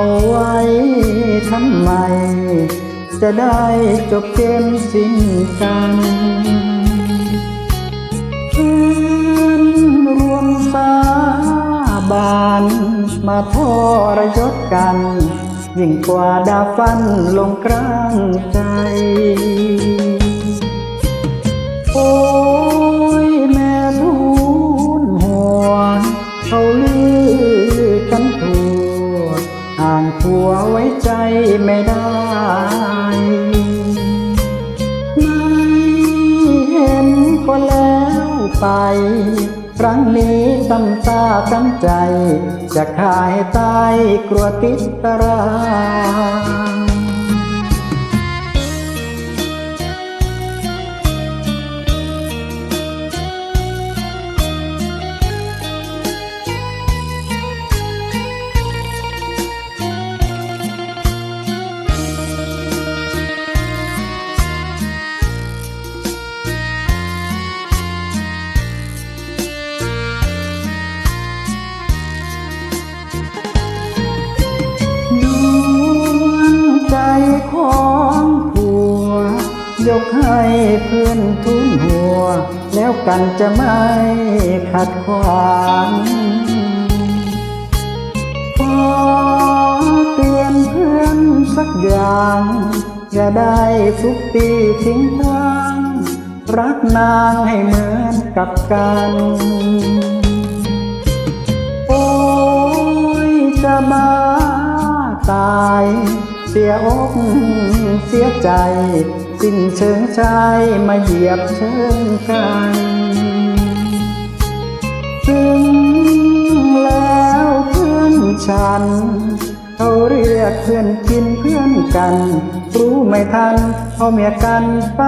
าไว้ทำไม จะได้จบเกมสิ้นกันเพื่อนรวมสาบานมาทระยศกัน ยิ่งกว่าดาฟันลงกลางใจ โอ้ ผัวไว้ใจไม่ได้ไม่เห็นก็แล้วไป ครั้งนี้ตั้งตาตั้งใจ จะขายตายกลัวติดตาราง ยกให้เพื่อนทุนหัว แล้วกันจะไม่ขัดขวางขอเตือนเพื่อนสักอย่างอย่าได้ทุกตีทิ้งทวางรักนางให้เหมือนกับกัน โอ้ยจะบ้าตาย เสียอกเสียใจ สิ้นเชิงชายมาเหยียบเชิงกันซึ่งแล้วเพื่อนฉัน เขาเรียกเพื่อนกินเพื่อนกัน รู้ไม่ทันเอาเมียกันไป